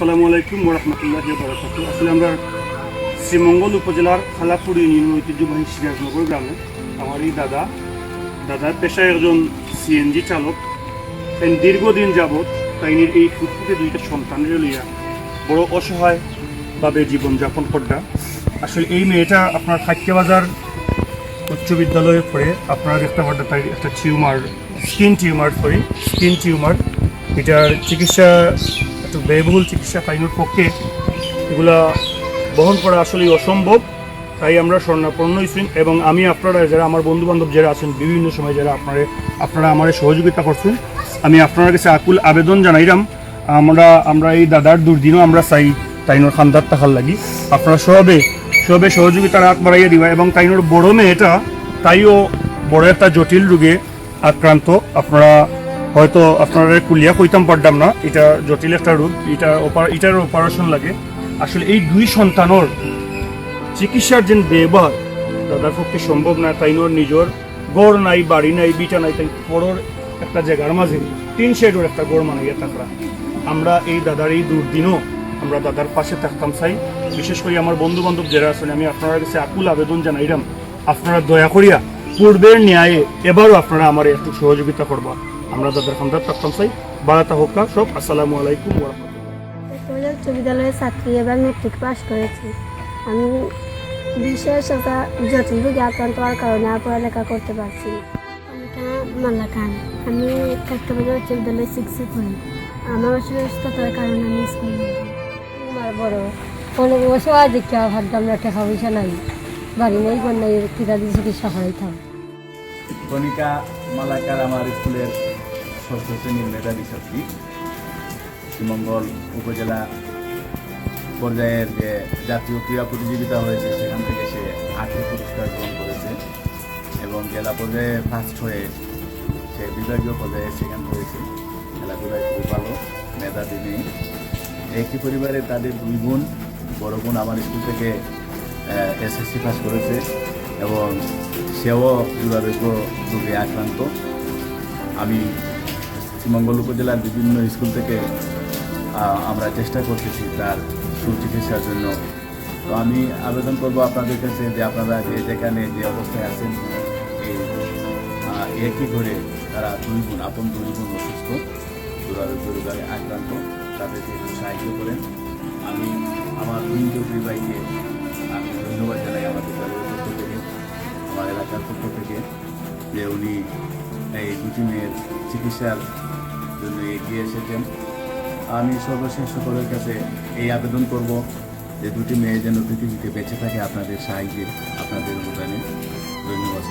আসসালামু আলাইকুম ওরহমতুল্লাহ বরকাত আসলে আমরা শ্রীমঙ্গল উপজেলার খালাপুর ইউনিয়ন ঐতিহ্যবাহী সিরাজনগর গ্রামে আমার এই দাদা দাদার পেশায় একজন সিএনজি চালক। তাই দীর্ঘদিন যাবৎ তাইনের এই ফুটফুটে দুইটা সন্তানের লইয়া বড় অসহায়ভাবে জীবনযাপন করটা আসলে এই মেয়েটা আপনার খাদ্য বাজার উচ্চ বিদ্যালয়ে পড়ে, আপনারা দেখতে পারবেন তাই একটা tumour, skin tumour sorry skin tumour. এটার চিকিৎসা ব্যয়বহুল চিকিৎসা তাইনোর পক্ষে এগুলা বহন করা আসলেই অসম্ভব। তাই আমরা স্বর্ণাপন্ন হয়েছি এবং আমি আপনারা যারা আমার বন্ধু বান্ধব যারা আছেন, বিভিন্ন সময় যারা আপনারা আপনারা আমার সহযোগিতা করছেন, আমি আপনার কাছে আকুল আবেদন জানাইলাম আমরা আমরা এই দাদার দুর্দিনও আমরা চাই তাইনোর খান্দার টাকার লাগি। আপনারা সবে সবে সহযোগিতার হাত বাড়াইয়া দিবা এবং তাইনোর বড় মেয়েটা, তাইও বড় একটা জটিল রোগে আক্রান্ত। আপনারা হয়তো আপনারা কুলিয়া কইতাম পারতাম না। এটা জটিল একটা রোগ। এটা এটার অপারেশন লাগে। আসলে এই দুই সন্তানর চিকিৎসার যে ব্যবহার দাদার পক্ষে সম্ভব না তাইনোর নিজের গড় নাই, বাড়ি নাই, বিটা নাই, তাই পরর একটা জায়গার মাঝে তিন শেডের একটা গড় মানে মানাইয়া থাকরা আমরা এই দাদার এই দুর্দিনও আমরা দাদার পাশে থাকতাম চাই। বিশেষ করে আমার বন্ধু বান্ধব যারা আছেন, আমি আপনার কাছে আকুল আবেদন জানাইলাম, আপনারা দয়া করিয়া পূর্বের ন্যায়ে এবারও আপনারা আমার একটু সহযোগিতা করবা। আমরা দাদার খান্দার থাকতাম চাই। বারাতা হোকা সব আসসালামু আলাইকুম ওরহমতুল্লাহ উচ্চ বিদ্যালয়ে ছাত্রী এবার মেট্রিক পাস করেছি। আমি বিশেষ একটা জটিল রোগে আক্রান্ত হওয়ার কারণে আর পড়ালেখা করতে পারছি না। মাল্লা খান। আমি কাকতাবাজার উচ্চ বিদ্যালয়ে সিক্সে পড়ি আমার অসুস্থতার কারণে আমি স্কুল আমার বড় বছর আজ দেখতে ভাবতাম না টাকা পয়সা নাই। বাড়ি নেই ঘর নাই দিয়ে চিকিৎসা করাইতাম। কণিকা মালাকার আমার স্কুলের ষষ্ঠ শ্রেণির মেধাবী ছাত্রী। শ্রীমঙ্গল উপজেলা পর্যায়ের যে জাতীয় ক্রীড়া প্রতিযোগিতা হয়েছে, সেখান থেকে সে আর্থিক পুরস্কার গ্রহণ করেছে এবং জেলা পর্যায়ে ফার্স্ট হয়ে সে বিভাগীয় পর্যায়ে সেকেন্ড হয়েছে। খেলাধুলায় খুব ভালো মেধাবী মেয়ে একটি পরিবারে তাদের দুই বোন, বড় বোন আমার স্কুল থেকে এসএসসি পাস করেছে এবং সেও দুরারোগ্য রোগে আক্রান্ত। আমি শ্রীমঙ্গল উপজেলার বিভিন্ন স্কুল থেকে আমরা চেষ্টা করতেছি তার সুচিকিৎসার জন্য। তো আমি আবেদন করব আপনাদের কাছে যে আপনারা যে যেখানে যে অবস্থায় আছেন একই ঘরে তারা দুই গুণ আপন দুই গুণ অসুস্থ, দুরারোগ্য রোগে আক্রান্ত, তাদেরকে একটু সাহায্য করেন। আমি আমার দুই ভাইকে আমি ধন্যবাদ জানাই আমার বিদ্যালয়ের পক্ষ থেকে, আমার এলাকার পক্ষ থেকে যে উনি এই দুটি মেয়ের চিকিৎসার জন্য এগিয়ে এসেছেন। আমি সর্বশেষ সকলের কাছে এই আবেদন করব যে দুটি মেয়ে যেন পৃথিবীতে বেঁচে থাকে আপনাদের সাহায্যে, আপনাদের অনুদানে ধন্যবাদ।